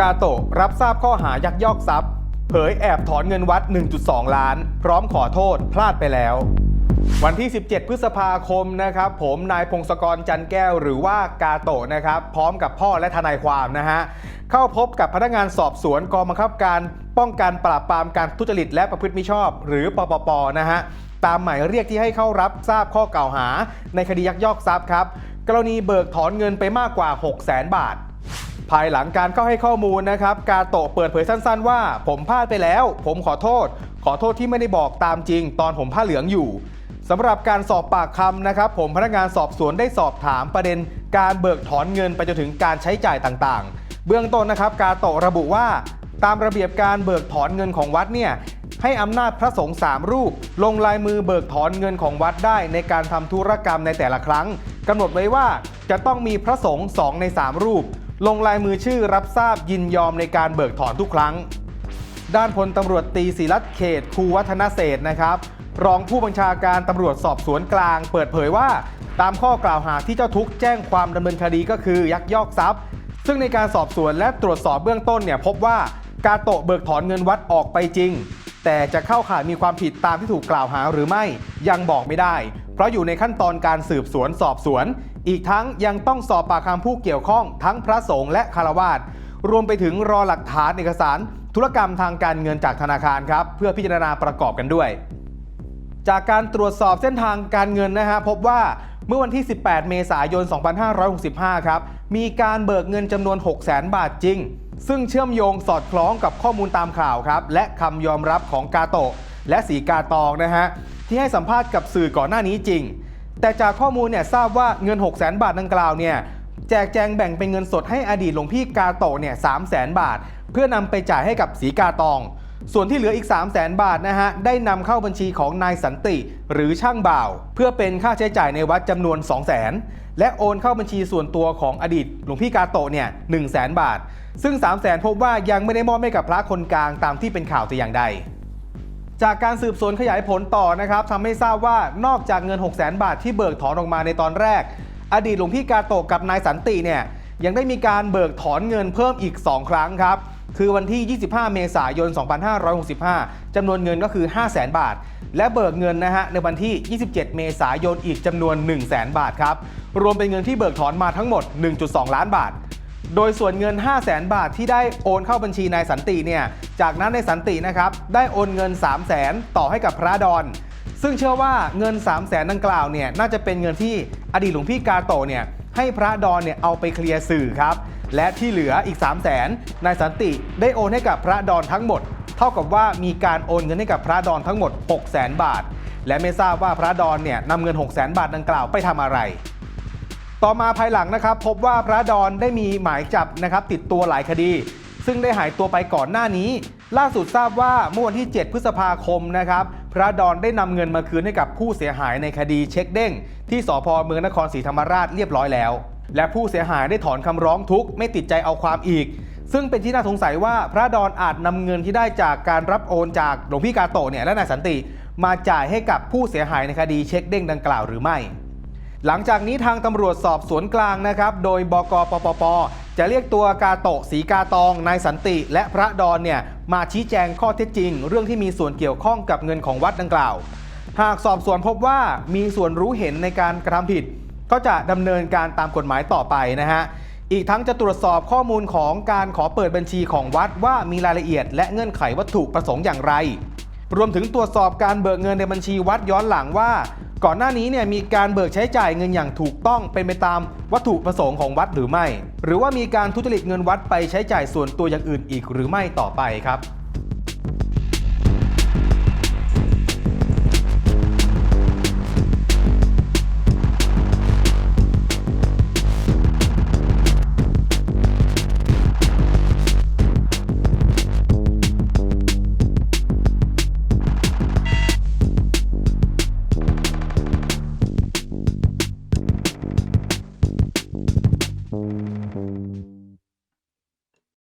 กาโตะรับทราบข้อหายักยอกทรัพย์ เผยแอบถอนเงินวัด 1.2 ล้าน พร้อมขอโทษพลาดไปแล้ว วันที่ 17 พฤษภาคมนะครับ ผมนายพงศกรจันแก้วหรือว่ากาโตะนะครับ พร้อมกับพ่อและทนายความนะฮะเข้าพบกับพนักงานสอบสวนกองบังคับการป้องกันปราบปรามการทุจริตและประพฤติมิชอบ หรือปปปนะฮะตามหมายเรียกที่ให้เข้ารับทราบข้อกล่าวหา ในคดียักยอกทรัพย์ครับกรณีเบิกถอนเงินไปมากกว่า 6 0 0 0 0 0 บาท ภายหลังการเข้าให้ข้อมูลนะครับกาโตะเปิดเผยสั้นๆว่า ผมพลาดไปแล้ว ผมขอโทษ ขอโทษที่ไม่ได้บอกตามจริง ตอนผมผ้าเหลืองอยู่สำหรับการสอบปากคำนะครับ ผมพนักงานสอบสวนได้สอบถามประเด็น การเบิกถอนเงินไปจนถึงการใช้จ่ายต่างๆ เบื้องต้นนะครับ กาโตะระบุว่า ตามระเบียบการเบิกถอนเงินของวัดเนี่ยให้อำนาจพระสงฆ์สามรูป ลงลายมือเบิกถอนเงินของวัดได้ในการทำธุรกรรมในแต่ละครั้งกำหนดไว้ว่าจะต้องมีพระสงฆ์สองในสามรูป ลงลายมือชื่อรับทราบยินยอมในการเบิกถอนทุกครั้ง ด้านพลตำรวจตีศิรัตเขตคูวัฒนเศรษฐ์นะครับรองผู้บัญชาการตำรวจสอบสวนกลาง เปิดเผยว่า ตามข้อกล่าวหาที่เจ้าทุกแจ้งความดำเนินคดีก็คือยักยอกทรัพย์ ซึ่งในการสอบสวนและตรวจสอบเบื้องต้นเนี่ยพบว่ากาโตะเบิกถอนเงินวัดออกไปจริง แต่จะเข้าข่ายมีความผิดตามที่ถูกกล่าวหาหรือไม่ยังบอกไม่ได้ เพราะอยู่ในขั้นตอนการสืบสวนสอบสวน อีกทั้งยังต้องสอบปากคำผู้เกี่ยวข้องทั้งพระสงฆ์และคารวาสรวมไปถึงรอหลักฐานเอกสาร ธุรกรรมทางการเงินจากธนาคารครับเพื่อพิจารณาประกอบกันด้วย จากการตรวจสอบเส้นทางการเงินนะฮะพบว่าเมื่อวันที่ 18 เมษายน 2565 ครับ มีการเบิกเงินจำนวน 6 0 0 0 0 0 บาทจริง ซึ่งเชื่อมโยงสอดคล้องกับข้อมูลตามข่าวครับ และคำยอมรับของกาโตะและสีกาตองนะฮะที่ให้สัมภาษณ์กับสื่อก่อนหน้านี้จริง แต่จากข้อมูลเนี่ยทราบว่าเงิน 6 0 0 0 0 0 บาทดังกล่าวเนี่ยแจกแจงแบ่งเป็นเงินสดให้อดีตหลวงพี่กาโตะเนี่ย3 0 0 0 0 0บาท เพื่อนำไปจ่ายให้กับสีกาตอง ส่วนที่เหลืออีก 3 0 0แสนบาทนะฮะ ได้นำเข้าบัญชีของนายสันติ หรือช่างบ่าว เพื่อเป็นค่าใช้จ่ายในวัดจำนวน 2 0 0แสนและโอนเข้าบัญชีส่วนตัวของอดีตหลวงพี่กาโตะเนี่ย1 0 0 0 0แสนบาท ซึ่ง 3 0 0แสนพบว่ายังไม่ได้มอบให้กับพระคนกลางตามที่เป็นข่าวแต่อย่างใด จากการสืบสวนขยายผลต่อนะครับทำให้ทราบว่านอกจากเงิน 6 0 0 0 0 0 บาทที่เบิกถอนออกมาในตอนแรก อดีตหลวงพี่กาโตะกับนายสันติเนี่ยยังได้มีการเบิกถอนเงินเพิ่มอีก 2 ครั้งครับ คือวันที่ 25 เมษายน 2565 จำนวนเงินก็คือ 5 0 0 0 0 0 บาท และเบิกเงินนะฮะในวันที่ 27 เมษายนอีกจำนวน 1 0 0 0 0 0 บาทครับ รวมเป็นเงินที่เบิกถอนมาทั้งหมด 1.2 ล้านบาท โดยส่วนเงิน 5 0 0แสนบาทที่ได้โอนเข้าบัญชีนายสันติเนี่ย จากนั้นนายสันตินะครับได้โอนเงิน 3 0 0แสนต่อให้กับพระดอน ซึ่งเชื่อว่าเงิน 3 0 0แสนดังกล่าวเนี่ยน่าจะเป็นเงินที่อดีตหลวงพี่กาโตเนี่ยให้พระดอนเนี่ยเอาไปเคลียร์สื่อครับ และที่เหลืออีก 3 0 0แสนนายสันติได้โอนให้กับพระดอนทั้งหมด เท่ากับว่ามีการโอนเงินให้กับพระดอนทั้งหมด 6 0 0แสนบาท และไม่ทราบว่าพระดอนเนี่ยนำเงิน 6 0 0แสนบาทดังกล่าวไปทำอะไร ต่อมาภายหลังนะครับพบว่าพระดอนได้มีหมายจับนะครับติดตัวหลายคดี ซึ่งได้หายตัวไปก่อนหน้านี้ ล่าสุดทราบว่าเมื่อวันที่ 7 พฤษภาคมนะครับพระดอนได้นำเงินมาคืนให้กับผู้เสียหายในคดีเช็คเด้ง ที่สพเมืองนครศรีธรรมราชเรียบร้อยแล้ว และผู้เสียหายได้ถอนคำร้องทุกข์ไม่ติดใจเอาความอีก ซึ่งเป็นที่น่าสงสัยว่าพระดอนอาจนำเงินที่ได้จากการรับโอนจากหลวงพี่กาโตเนี่ยและนายสันติ มาจ่ายให้กับผู้เสียหายในคดีเช็คเด้งดังกล่าวหรือไม่ หลังจากนี้ทางตำรวจสอบสวนกลางนะครับ โดยบกปปป จะเรียกตัวกาโตะสีกาตอง นายสันติ และพระดอนเนี่ยมาชี้แจงข้อเท็จจริง เรื่องที่มีส่วนเกี่ยวข้องกับเงินของวัดดังกล่าว หากสอบสวนพบว่ามีส่วนรู้เห็นในการกระทำผิด ก็จะดำเนินการตามกฎหมายต่อไปนะฮะอีกทั้งจะตรวจสอบข้อมูลของการขอเปิดบัญชีของวัดว่ามีรายละเอียด และเงื่อนไขวัตถุประสงค์อย่างไร รวมถึงตรวจสอบการเบิกเงินในบัญชีวัดย้อนหลังว่า ก่อนหน้านี้เนี่ยมีการเบิกใช้จ่ายเงินอย่างถูกต้องเป็นไปตามวัตถุประสงค์ของวัดหรือไม่ หรือว่ามีการทุจริตเงินวัดไปใช้จ่ายส่วนตัวอย่างอื่นอีกหรือไม่ต่อไปครับ